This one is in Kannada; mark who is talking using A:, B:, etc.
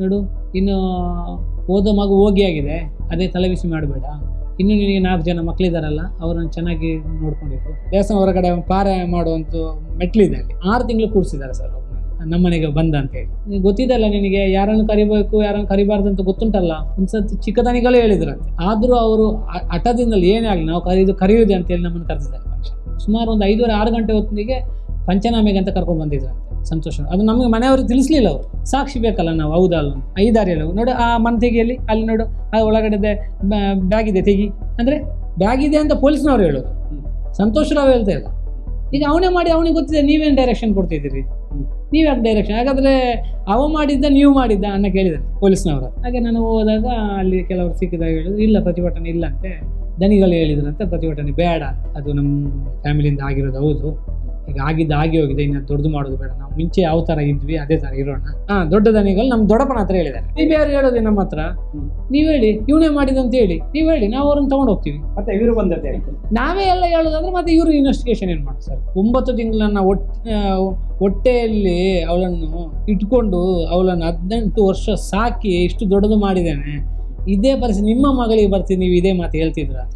A: ನೋಡು, ಇನ್ನು ಓದೋ ಮಗು ಹೋಗಿ ಆಗಿದೆ ಅದೇ ತಲೆಬಿಸಿ ಮಾಡಬೇಡ. ಇನ್ನು ನಿನಗೆ ನಾಲ್ಕು ಜನ ಮಕ್ಕಳಿದಾರಲ್ಲ ಅವರನ್ನು ಚೆನ್ನಾಗಿ ನೋಡ್ಕೊಂಡಿದ್ರು ದೇವಸ್ಥಾನ ಹೊರಗಡೆ ಪಾರ ಮಾಡುವಂಥ ಮೆಟ್ಲಿದೆ ಅಲ್ಲಿ. ಆರು ತಿಂಗಳು ಕೂರಿಸಿದ್ದಾರೆ ಸರ್ ನಮ್ಮನೆಗೆ ಬಂದ ಅಂತ ಹೇಳಿ. ಗೊತ್ತಿದಲ್ಲ ನಿನಗೆ, ಯಾರನ್ನು ಕರಿಬೇಕು, ಯಾರನ್ನು ಕರಿಬಾರ್ದು ಅಂತ ಗೊತ್ತುಂಟಲ್ಲ? ಒಂದ್ಸತಿ ಹೇಳಿದ್ರು ಹೇಳಿದ್ರಂತೆ. ಆದರೂ ಅವರು ಹಠದಿಂದಲೇ ಏನೇ ಆಗಲಿ, ನಾವು ಕರೀದು ಕರೆಯುವುದೇ ಅಂತೇಳಿ ನಮ್ಮನ್ನು ಕರೆದಿದ್ದಾರೆ ಸುಮಾರು ಒಂದು ಐದೂವರೆ, ಆರು ಗಂಟೆ ಹೊತ್ತಿಗೆ ಪಂಚನಾಮೆಗೆ ಅಂತ ಕರ್ಕೊಂಡು ಬಂದಿದ್ರಂತೆ ಸಂತೋಷ ಅದು ನಮಗೆ ಮನೆಯವರು ತಿಳಿಸ್ಲಿಲ್ಲ ಅವರು. ಸಾಕ್ಷಿ ಬೇಕಲ್ಲ ನಾವು ಹೌದಲ್ಲ ಐದಾರಿ ಐದಾರಿಯಲ್ಲ ನೋಡು, ಆ ಮನ್ ತೆಗಿಯಲ್ಲಿ, ಅಲ್ಲಿ ನೋಡು, ಆ ಒಳಗಡೆ ಬ್ಯಾಗ್ ಇದೆ ತೆಗಿ. ಅಂದ್ರೆ ಬ್ಯಾಗ್ ಇದೆ ಅಂತ ಪೊಲೀಸ್ನವ್ರು ಹೇಳೋದು. ಸಂತೋಷರಾವ್ ಹೇಳ್ತಾ ಇಲ್ಲ. ಈಗ ಅವನೇ ಮಾಡಿ, ಅವನಿಗೆ ಗೊತ್ತಿದೆ ನೀವೇನು ಡೈರೆಕ್ಷನ್ ಕೊಡ್ತಿದ್ದೀರಿ? ನೀವು ಯಾಕೆ ಡೈರೆಕ್ಷನ್ ಹಾಗಾದ್ರೆ ಅವ ಮಾಡಿದ್ದ, ನೀವು ಮಾಡಿದ್ದ ಅನ್ನ ಕೇಳಿದ ಪೊಲೀಸ್ನವರು. ಹಾಗೆ ನಾನು ಹೋದಾಗ ಅಲ್ಲಿ ಕೆಲವರು ಸಿಕ್ಕಿದಾಗ ಹೇಳಿದ್ರು, ಇಲ್ಲ ಪ್ರತಿಭಟನೆ ಇಲ್ಲ ಅಂತೆ. ದನಿಗಳು ಹೇಳಿದ್ರಂತೆ ಪ್ರತಿಭಟನೆ ಬೇಡ. ಅದು ನಮ್ಮ ಫ್ಯಾಮಿಲಿಯಿಂದ ಆಗಿರೋದು, ಹೌದು. ಈಗ ಆಗಿದ್ದು ಆಗಿ ಹೋಗಿದೆ ಇನ್ನ ದೊಡ್ಡದು ಮಾಡೋದು ಬೇಡ. ನಾವು ಮುಂಚೆ ಯಾವ ತರ ಇದ್ವಿ ಅದೇ ತರ ಇರೋಣ. ಹಾ ದೊಡ್ಡ ದನಿಗಳು ನಮ್ಮ ದೊಡ್ಡಪ್ಪನ ಹತ್ರ ಹೇಳಿದ್ದಾರೆ. ನೀವು ಯಾರು ಹೇಳೋದು ನಮ್ಮ ಹತ್ರ? ನೀವ್ ಹೇಳಿ ಇವನೇ ಮಾಡಿದಂತ ಹೇಳಿ. ನೀವ್ ಹೇಳಿ ನಾವು ಅವ್ರನ್ನ ತಗೊಂಡು ಹೋಗ್ತೀವಿ.
B: ಮತ್ತೆ ಇವರು ಬಂದದ್ದೇ?
A: ನಾವೇ ಎಲ್ಲ ಹೇಳೋದಂದ್ರೆ ಮತ್ತೆ ಇವರು ಇನ್ವೆಸ್ಟಿಗೇಷನ್ ಏನ್ ಮಾಡ್ತಾರೆ ಸರ್? ಒಂಬತ್ತು ತಿಂಗಳನ್ನ ಹೊಟ್ಟೆಯಲ್ಲಿ ಅವಳನ್ನು ಇಟ್ಕೊಂಡು ಅವಳನ್ನು ಹದಿನೆಂಟು ವರ್ಷ ಸಾಕಿ ಇಷ್ಟು ದೊಡ್ಡದು ಮಾಡಿದ್ದೇನೆ. ಇದೇ ಪರಿಸ್ಥಿತಿ ನಿಮ್ಮ ಮಗಳಿಗೆ ಬರ್ತೀನಿ ನೀವು ಇದೇ ಮಾತು ಹೇಳ್ತಿದ್ರ ಅಂತ ಹೇಳಿ